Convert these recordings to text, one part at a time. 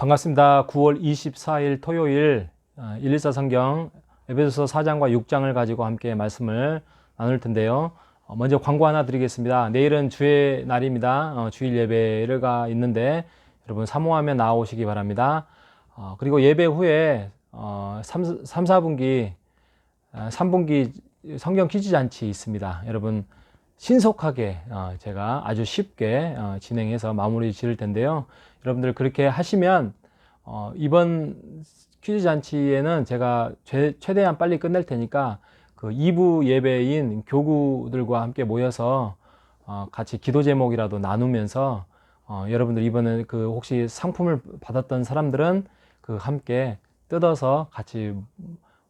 반갑습니다. 9월 24일 토요일 114 성경 에베소서 4장과 6장을 가지고 함께 말씀을 나눌 텐데요. 어, 먼저 광고 하나 드리겠습니다. 내일은 주의 날입니다. 어, 주일 예배가 있는데 여러분 사모하면 나오시기 바랍니다. 어, 그리고 예배 후에 3, 3 4분기 3분기 성경 퀴즈 잔치 있습니다. 여러분 신속하게 제가 아주 쉽게 진행해서 마무리 지을 텐데요. 여러분들 그렇게 하시면 어, 이번 퀴즈 잔치에는 제가 최, 최대한 빨리 끝낼 테니까 그 2부 예배인 교구들과 함께 모여서 어, 같이 기도 제목이라도 나누면서 어, 여러분들 이번에 그 혹시 상품을 받았던 사람들은 그 함께 뜯어서 같이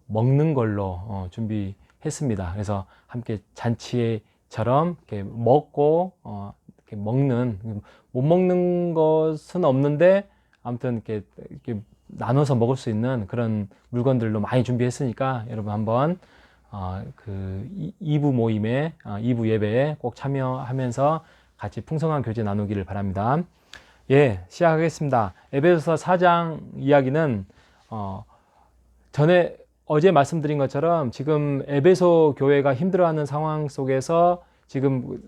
먹는 걸로 어, 준비했습니다. 그래서 함께 잔치 처럼 이렇게 먹고 어, 이렇게 먹는 못 먹는 것은 없는데 아무튼 이렇게, 이렇게 나눠서 먹을 수 있는 그런 물건들로 많이 준비했으니까 여러분 한번 어, 그 2부 모임에 어, 2부 예배에 꼭 참여하면서 같이 풍성한 교제 나누기를 바랍니다. 예, 시작하겠습니다. 에베소서 4장 이야기는 어, 전에 어제 말씀드린 것처럼 지금 에베소 교회가 힘들어하는 상황 속에서 지금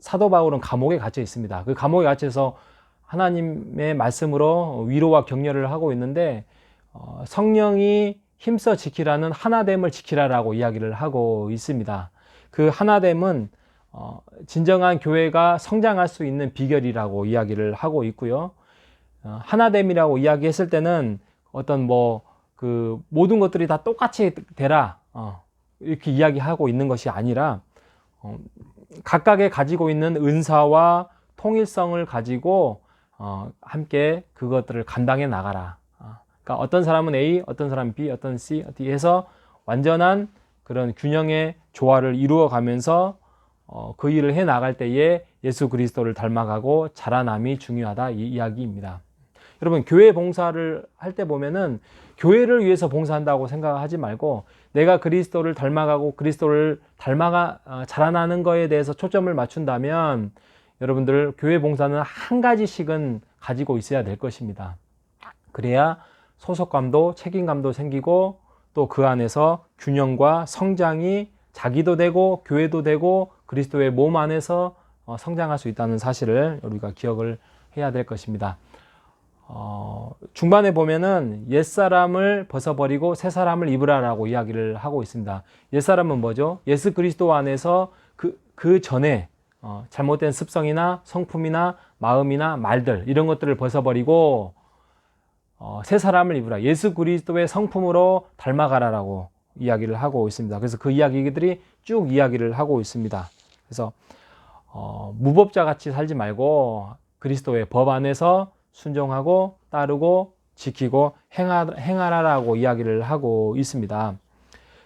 사도 바울은 감옥에 갇혀 있습니다. 그 감옥에 갇혀서 하나님의 말씀으로 위로와 격려를 하고 있는데 어, 성령이 힘써 지키라는 하나됨을 지키라라고 이야기를 하고 있습니다. 그 하나됨은 어, 진정한 교회가 성장할 수 있는 비결이라고 이야기를 하고 있고요. 어, 하나됨이라고 이야기했을 때는 어떤 뭐 그 모든 것들이 다 똑같이 되라 어, 이렇게 이야기하고 있는 것이 아니라 어, 각각의 가지고 있는 은사와 통일성을 가지고 어, 함께 그것들을 감당해 나가라. 어, 그러니까 어떤 사람은 A, 어떤 사람은 B, 어떤 C, D 해서 완전한 그런 균형의 조화를 이루어 가면서 어, 그 일을 해 나갈 때에 예수 그리스도를 닮아가고 자라남이 중요하다 이 이야기입니다. 여러분 교회 봉사를 할 때 보면은 교회를 위해서 봉사한다고 생각하지 말고 내가 그리스도를 닮아가고 그리스도를 닮아가 어, 자라나는 거에 대해서 초점을 맞춘다면 여러분들 교회 봉사는 한 가지씩은 가지고 있어야 될 것입니다. 그래야 소속감도 책임감도 생기고 또 그 안에서 균형과 성장이 자기도 되고 교회도 되고 그리스도의 몸 안에서 어, 성장할 수 있다는 사실을 우리가 기억을 해야 될 것입니다. 어, 중반에 보면은 옛사람을 벗어버리고 새사람을 입으라라고 이야기를 하고 있습니다. 옛사람은 뭐죠? 예수 그리스도 안에서 그, 그 전에 어, 잘못된 습성이나 성품이나 마음이나 말들 이런 것들을 벗어버리고 어, 새 사람을 입으라. 예수 그리스도의 성품으로 닮아가라라고 이야기를 하고 있습니다. 그래서 그 이야기들이 쭉 이야기를 하고 있습니다. 그래서 어, 무법자 같이 살지 말고 그리스도의 법 안에서 순종하고 따르고 지키고 행하, 행하라라고 이야기를 하고 있습니다.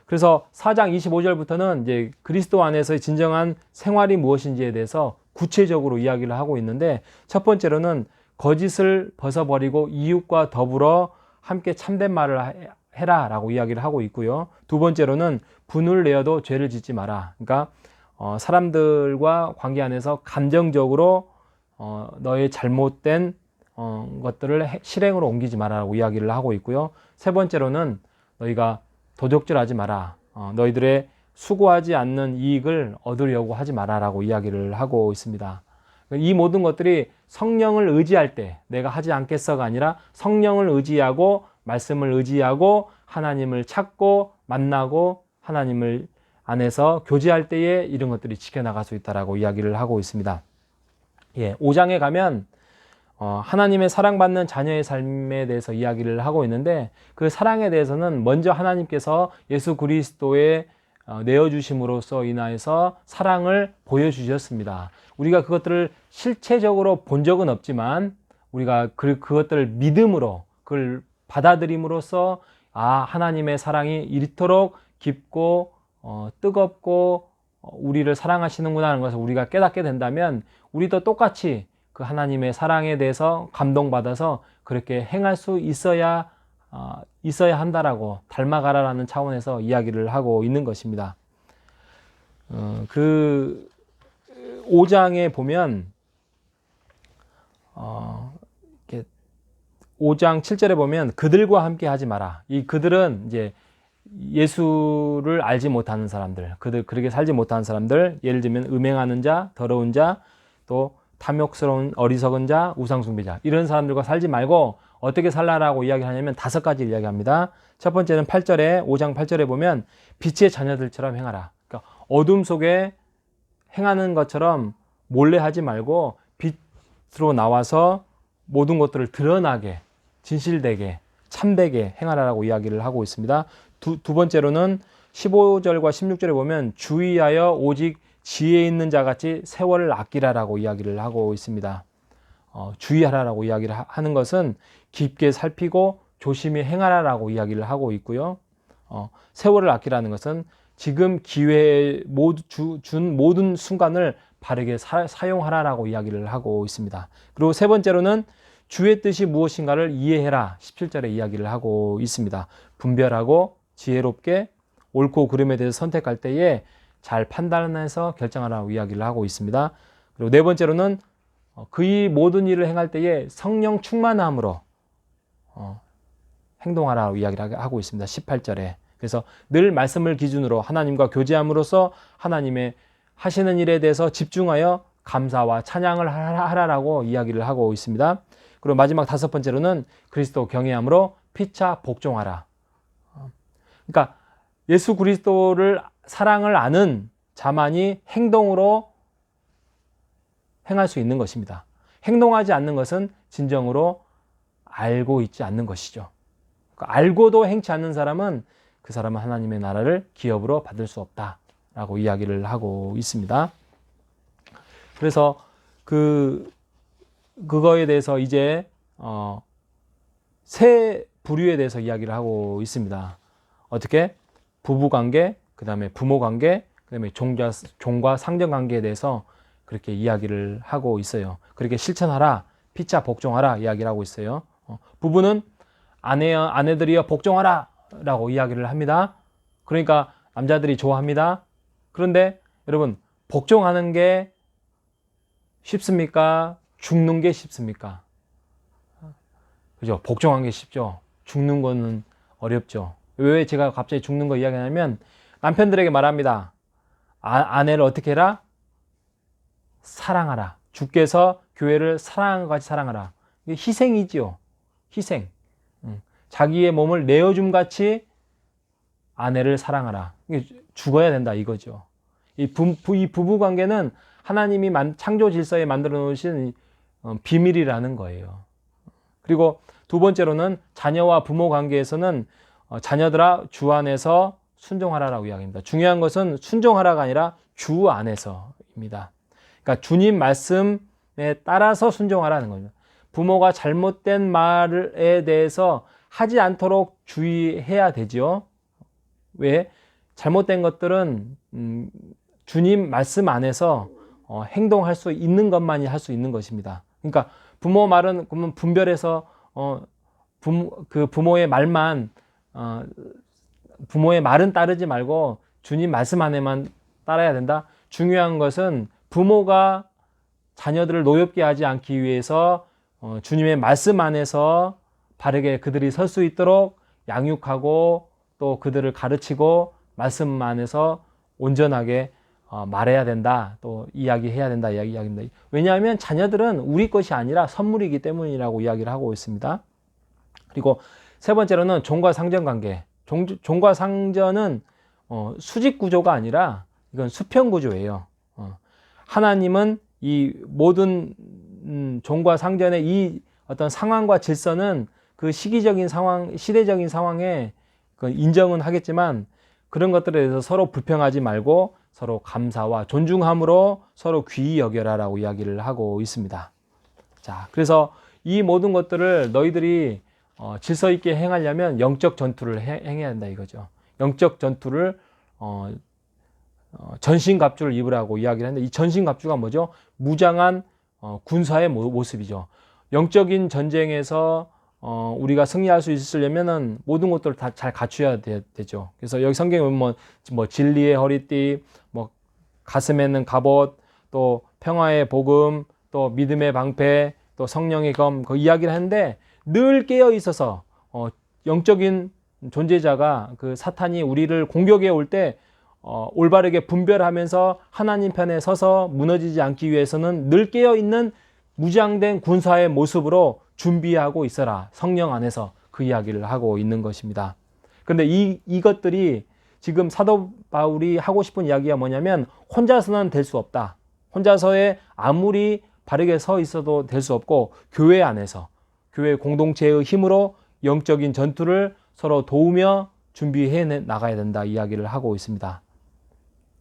그래서 4장 25절부터는 이제 그리스도 안에서의 진정한 생활이 무엇인지에 대해서 구체적으로 이야기를 하고 있는데 첫 번째로는 거짓을 벗어버리고 이웃과 더불어 함께 참된 말을 해라 라고 이야기를 하고 있고요. 두 번째로는 분을 내어도 죄를 짓지 마라. 그러니까 어, 사람들과 관계 안에서 감정적으로 어, 너의 잘못된 어, 것들을 실행으로 옮기지 마라라고 이야기를 하고 있고요. 세 번째로는 너희가 도적질하지 마라. 어, 너희들의 수고하지 않는 이익을 얻으려고 하지 마라라고 이야기를 하고 있습니다. 이 모든 것들이 성령을 의지할 때 내가 하지 않겠어가 아니라 성령을 의지하고 말씀을 의지하고 하나님을 찾고 만나고 하나님을 안에서 교제할 때에 이런 것들이 지켜나갈 수 있다라고 이야기를 하고 있습니다. 예, 5장에 가면 어, 하나님의 사랑받는 자녀의 삶에 대해서 이야기를 하고 있는데 그 사랑에 대해서는 먼저 하나님께서 예수 그리스도의 어, 내어주심으로써 인하여서 사랑을 보여주셨습니다. 우리가 그것들을 실체적으로 본 적은 없지만 우리가 그, 그것들을 믿음으로 그걸 받아들임으로써 아 하나님의 사랑이 이토록 깊고 어, 뜨겁고 어, 우리를 사랑하시는구나 하는 것을 우리가 깨닫게 된다면 우리도 똑같이 그 하나님의 사랑에 대해서 감동받아서 그렇게 행할 수 있어야 어, 있어야 한다라고 닮아가라라는 차원에서 이야기를 하고 있는 것입니다. 어, 그 5장에 보면 어, 이렇게 5장 7절에 보면 그들과 함께 하지 마라. 이 그들은 이제 예수를 알지 못하는 사람들, 그들 그렇게 살지 못하는 사람들, 예를 들면 음행하는 자, 더러운 자, 또 탐욕스러운 어리석은 자, 우상숭배자 이런 사람들과 살지 말고 어떻게 살라라고 이야기하냐면 다섯 가지 이야기합니다. 첫 번째는 8절에 5장 8절에 보면 빛의 자녀들처럼 행하라. 그러니까 어둠 속에 행하는 것처럼 몰래 하지 말고 빛으로 나와서 모든 것들을 드러나게 진실되게 참되게 행하라라고 이야기를 하고 있습니다. 두, 두 번째로는 15절과 16절에 보면 주의하여 오직 지혜 있는 자 같이 세월을 아끼라라고 이야기를 하고 있습니다. 어, 주의하라라고 이야기를 하, 하는 것은 깊게 살피고 조심히 행하라라고 이야기를 하고 있고요. 어, 세월을 아끼라는 것은 지금 기회에 모두 주, 준 모든 순간을 바르게 사, 사용하라라고 이야기를 하고 있습니다. 그리고 세 번째로는 주의 뜻이 무엇인가를 이해해라. 17절에 이야기를 하고 있습니다. 분별하고 지혜롭게 옳고 그름에 대해서 선택할 때에 잘 판단해서 결정하라고 이야기를 하고 있습니다. 그리고 네 번째로는 어, 그의 모든 일을 행할 때에 성령 충만함으로 어, 행동하라고 이야기를 하고 있습니다. 18절에. 그래서 늘 말씀을 기준으로 하나님과 교제함으로써 하나님의 하시는 일에 대해서 집중하여 감사와 찬양을 하라라고 이야기를 하고 있습니다. 그리고 마지막 다섯 번째로는 그리스도 경외함으로 피차 복종하라. 그러니까 예수 그리스도를 사랑을 아는 자만이 행동으로 행할 수 있는 것입니다. 행동하지 않는 것은 진정으로 알고 있지 않는 것이죠. 그러니까 알고도 행치 않는 사람은 그 사람은 하나님의 나라를 기업으로 받을 수 없다라고 이야기를 하고 있습니다. 그래서 그 그거에 대해서 이제 어, 세 부류에 대해서 이야기를 하고 있습니다. 어떻게 부부 관계, 그 다음에 부모 관계, 그 다음에 종자, 종과 상전 관계에 대해서 그렇게 이야기를 하고 있어요. 그렇게 실천하라, 피자 복종하라 이야기를 하고 있어요. 어, 부부는 아내 아내들이여 복종하라 라고 이야기를 합니다. 그러니까 남자들이 좋아합니다. 그런데 여러분 복종하는 게 쉽습니까? 죽는 게 쉽습니까? 그죠? 복종하는 게 쉽죠. 죽는 거는 어렵죠. 왜 제가 갑자기 죽는 거 이야기하냐면 남편들에게 말합니다. 아, 내를 어떻게 해라? 사랑하라. 주께서 교회를 사랑한 것 같이 사랑하라. 이게 희생이지요. 희생. 자기의 몸을 내어줌 같이 아내를 사랑하라. 죽어야 된다 이거죠. 이, 부, 이 부부 관계는 하나님이 창조 질서에 만들어 놓으신 어, 비밀이라는 거예요. 그리고 두 번째로는 자녀와 부모 관계에서는 어, 자녀들아 주 안에서 순종하라라고 이야기합니다. 중요한 것은 순종하라가 아니라 주 안에서입니다. 그러니까 주님 말씀에 따라서 순종하라는 거죠. 부모가 잘못된 말에 대해서 하지 않도록 주의해야 되죠. 왜? 잘못된 것들은 음, 주님 말씀 안에서 어, 행동할 수 있는 것만이 할 수 있는 것입니다. 그러니까 부모 말은 그러면 분별해서 어, 부모, 그 부모의 말만 어, 부모의 말은 따르지 말고 주님 말씀 안에만 따라야 된다. 중요한 것은 부모가 자녀들을 노엽게 하지 않기 위해서 어, 주님의 말씀 안에서 바르게 그들이 설 수 있도록 양육하고 또 그들을 가르치고 말씀 안에서 온전하게 어, 말해야 된다. 또 이야기해야 된다. 이야기, 이야기입니다. 왜냐하면 자녀들은 우리 것이 아니라 선물이기 때문이라고 이야기를 하고 있습니다. 그리고 세 번째로는 종과 상전 관계. 종, 종과 상전은 어, 수직 구조가 아니라 이건 수평 구조예요. 어, 하나님은 이 모든 음, 종과 상전의 이 어떤 상황과 질서는 그 시기적인 상황, 시대적인 상황에 그 인정은 하겠지만 그런 것들에 대해서 서로 불평하지 말고 서로 감사와 존중함으로 서로 귀히 여겨라라고 이야기를 하고 있습니다. 자, 그래서 이 모든 것들을 너희들이 어, 질서 있게 행하려면 영적 전투를 해, 행해야 한다 이거죠. 영적 전투를 어, 어, 전신갑주를 입으라고 이야기를 했는데 이 전신갑주가 뭐죠? 무장한 어, 군사의 모습이죠. 영적인 전쟁에서 어, 우리가 승리할 수 있으려면은 모든 것들을 다 잘 갖춰야 되, 죠 그래서 여기 성경에 보면 뭐, 뭐 진리의 허리띠, 뭐 가슴에는 갑옷, 또 평화의 복음, 또 믿음의 방패, 또 성령의 검, 그 이야기를 하는데 늘 깨어 있어서 어, 영적인 존재자가 그 사탄이 우리를 공격해 올때 어, 올바르게 분별하면서 하나님 편에 서서 무너지지 않기 위해서는 늘 깨어 있는 무장된 군사의 모습으로 준비하고 있어라. 성령 안에서 그 이야기를 하고 있는 것입니다. 그런데 이, 이것들이 지금 사도 바울이 하고 싶은 이야기가 뭐냐면 혼자서는 될 수 없다. 혼자서의 아무리 바르게 서 있어도 될 수 없고 교회 안에서 교회 공동체의 힘으로 영적인 전투를 서로 도우며 준비해 나가야 된다 이야기를 하고 있습니다.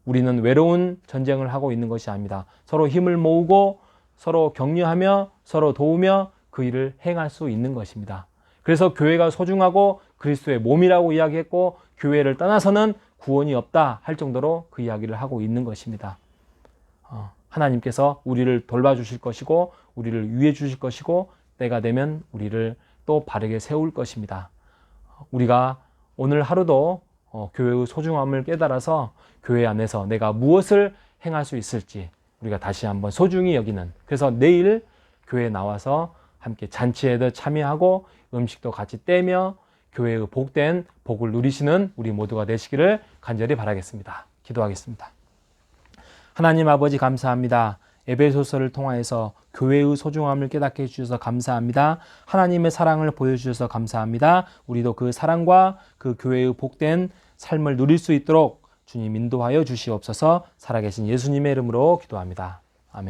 우리는 외로운 전쟁을 하고 있는 것이 아닙니다. 서로 힘을 모으고 서로 격려하며 서로 도우며 그 일을 행할 수 있는 것입니다. 그래서 교회가 소중하고 그리스도의 몸이라고 이야기했고 교회를 떠나서는 구원이 없다 할 정도로 그 이야기를 하고 있는 것입니다. 어, 하나님께서 우리를 돌봐주실 것이고 우리를 위해 주실 것이고 때가 되면 우리를 또 바르게 세울 것입니다. 우리가 오늘 하루도 어, 교회의 소중함을 깨달아서 교회 안에서 내가 무엇을 행할 수 있을지 우리가 다시 한번 소중히 여기는 그래서 내일 교회에 나와서 함께 잔치에도 참여하고 음식도 같이 떼며 교회의 복된 복을 누리시는 우리 모두가 되시기를 간절히 바라겠습니다. 기도하겠습니다. 하나님 아버지 감사합니다. 에베소서를 통하여서 교회의 소중함을 깨닫게 해주셔서 감사합니다. 하나님의 사랑을 보여주셔서 감사합니다. 우리도 그 사랑과 그 교회의 복된 삶을 누릴 수 있도록 주님 인도하여 주시옵소서 살아계신 예수님의 이름으로 기도합니다. 아멘.